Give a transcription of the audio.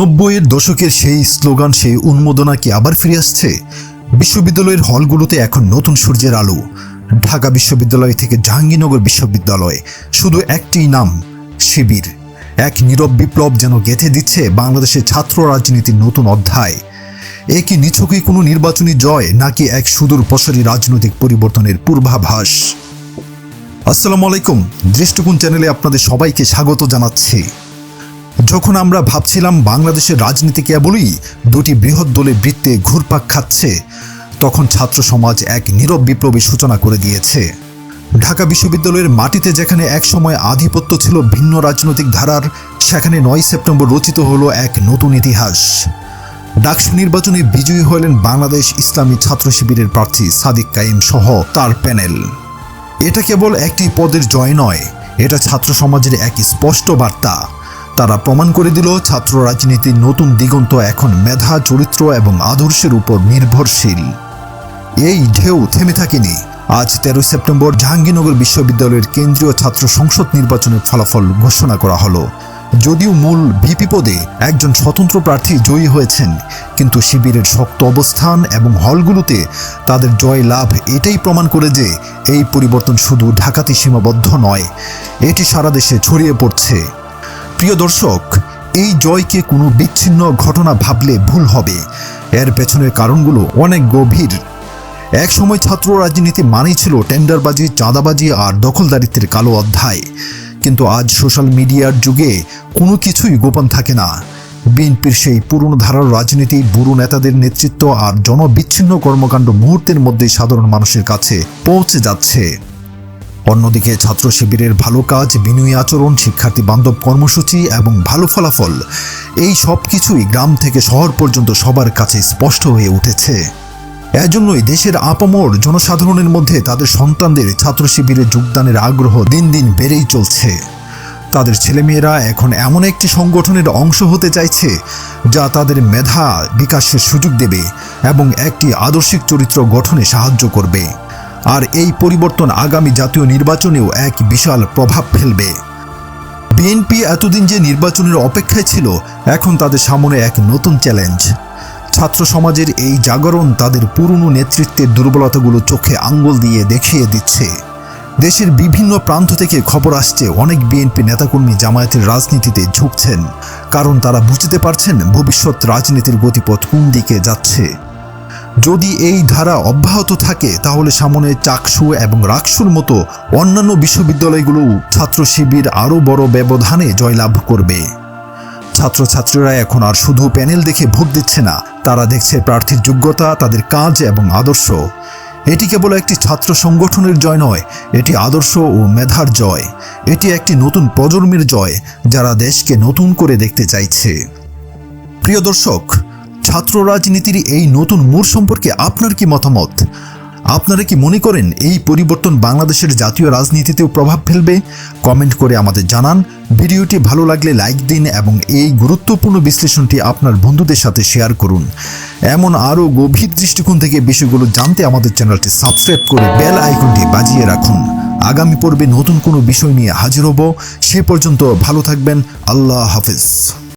নব্বইয়ের দশকের সেই স্লোগান, সেই উন্মোদনা কি আবার ফিরে আসছে? বিশ্ববিদ্যালয়ের হলগুলোতে এখন নতুন সূর্যের আলো। ঢাকা বিশ্ববিদ্যালয় থেকে জাহাঙ্গীরনগর বিশ্ববিদ্যালয় শুধু একটি নাম, শিবির। এক নীরব বিপ্লব যেন গেঁথে দিচ্ছে বাংলাদেশের ছাত্র রাজনীতির নতুন অধ্যায়। এ কি নিছকই কোনো নির্বাচনী জয়, নাকি এক সুদূর প্রসারী রাজনৈতিক পরিবর্তনের পূর্বাভাস? আসসালামু আলাইকুম, দৃষ্টিকোণ চ্যানেলে আপনাদের সবাইকে স্বাগত জানাচ্ছি। যখন আমরা ভাবছিলাম বাংলাদেশের রাজনীতি কেবলই দুটি বৃহৎ দলে বৃত্তে ঘুরপাক খাচ্ছে, তখন ছাত্র সমাজ এক নীরব বিপ্লবের সূচনা করে দিয়েছে। ঢাকা বিশ্ববিদ্যালয়ের মাটিতে যেখানে একসময় আধিপত্য ছিল ভিন্ন রাজনৈতিক ধারার, সেখানে নয় সেপ্টেম্বর রচিত হলো এক নতুন ইতিহাস। ডাকসু নির্বাচনে বিজয়ী হলেন বাংলাদেশ ইসলামী ছাত্র শিবিরের প্রার্থী সাদিক কাইম সহ তার প্যানেল। এটা কেবল একটি পদের জয় নয়, এটা ছাত্র সমাজের এক স্পষ্ট বার্তা। তারা প্রমাণ করে দিল, ছাত্র রাজনীতির নতুন দিগন্ত এখন মেধা, চরিত্র এবং আদর্শের উপর নির্ভরশীল। এই ঢেউ থেমে থাকেনি। আজ তেরোই সেপ্টেম্বর জাহাঙ্গীরনগর বিশ্ববিদ্যালয়ের কেন্দ্রীয় ছাত্র সংসদ নির্বাচনের ফলাফল ঘোষণা করা হলো। যদিও মূল ভিপি পদে একজন স্বতন্ত্র প্রার্থী জয়ী হয়েছেন, কিন্তু শিবিরের শক্ত অবস্থান এবং হলগুলোতে তাদের জয় লাভ এটাই প্রমাণ করে যে এই পরিবর্তন শুধু ঢাকাতে সীমাবদ্ধ নয়, এটি সারা দেশে ছড়িয়ে পড়ছে। প্রিয় দর্শক, এই জয়কে কোনো বিচ্ছিন্ন ঘটনা ভাবলে ভুল হবে। এর পেছনের কারণগুলো অনেক গভীর। এক সময় ছাত্র রাজনীতি মানেই ছিল টেন্ডারবাজি, চাঁদাবাজি আর দখলদারিত্বের কালো অধ্যায়। কিন্তু আজ সোশ্যাল মিডিয়ার যুগে কোনো কিছুই গোপন থাকে না। বিএনপির সেই পুরনো ধারার রাজনীতি, বুড়ো নেতাদের নেতৃত্ব আর জনবিচ্ছিন্ন কর্মকাণ্ড মুহূর্তের মধ্যে সাধারণ মানুষের কাছে পৌঁছে যাচ্ছে। অন্যদিকে ছাত্র শিবিরের ভালো কাজ, বিনয়ী আচরণ, শিক্ষার্থী বান্ধব কর্মসূচি এবং ভালো ফলাফল, এই সব কিছুই গ্রাম থেকে শহর পর্যন্ত সবার কাছে স্পষ্ট হয়ে উঠেছে। এজন্যই দেশের আপামর জনসাধারণের মধ্যে তাদের সন্তানদের ছাত্র শিবিরে যোগদানের আগ্রহ দিন দিন বেড়েই চলছে। তাদের ছেলেমেয়েরা এখন এমন একটি সংগঠনের অংশ হতে চাইছে, যা তাদের মেধা বিকাশের সুযোগ দেবে এবং একটি আদর্শিক চরিত্র গঠনে সাহায্য করবে। আর এই পরিবর্তন আগামী জাতীয় নির্বাচনেও এক বিশাল প্রভাব ফেলবে। বিএনপি এতদিন যে নির্বাচনের অপেক্ষায় ছিল, এখন তাদের সামনে এক নতুন চ্যালেঞ্জ। ছাত্র সমাজের এই জাগরণ তাদের পুরনো নেতৃত্বের দুর্বলতাগুলো চোখে আঙ্গুল দিয়ে দেখিয়ে দিচ্ছে। দেশের বিভিন্ন প্রান্ত থেকে খবর আসছে, অনেক বিএনপি নেতাকর্মী জামায়াতের রাজনীতিতে ঝুঁকছেন। কারণ তারা বুঝতে পারছেন ভবিষ্যৎ রাজনীতির গতিপথ কোন দিকে যাচ্ছে। যদি এই ধারা অব্যাহত থাকে, তাহলে সামনে চাকসু এবং রাকসুর মতো অন্যান্য বিশ্ববিদ্যালয়গুলো ছাত্র শিবির আরও বড় ব্যবধানে জয়লাভ করবে। ছাত্রছাত্রীরা এখন আর শুধু প্যানেল দেখে ভোট দিচ্ছে না, তারা দেখছে প্রার্থীর যোগ্যতা, তাদের কাজ এবং আদর্শ। এটি কেবল একটি ছাত্র সংগঠনের জয় নয়, এটি আদর্শ ও মেধার জয়। এটি একটি নতুন প্রজন্মের জয়, যারা দেশকে নতুন করে দেখতে চাইছে। প্রিয় দর্শক ছাত্র রাজনীতির এই নতুন মোড় সম্পর্কে আপনার কি মতামত? আপনারা কি মনে করেন এই পরিবর্তন বাংলাদেশের জাতীয় রাজনীতিতেও প্রভাব ফেলবে? কমেন্ট করে আমাদের জানান। ভিডিওটি ভালো লাগলে লাইক দিন এবং এই গুরুত্বপূর্ণ বিশ্লেষণটি আপনার বন্ধুদের সাথে শেয়ার করুন। এমন আরও গভীর দৃষ্টিকোণ থেকে বিষয়গুলো জানতে আমাদের চ্যানেলটি সাবস্ক্রাইব করে বেল আইকনটি বাজিয়ে রাখুন। আগামী পর্বে নতুন কোনো বিষয় নিয়ে হাজির হব। সে পর্যন্ত ভালো থাকবেন। আল্লাহ হাফিজ।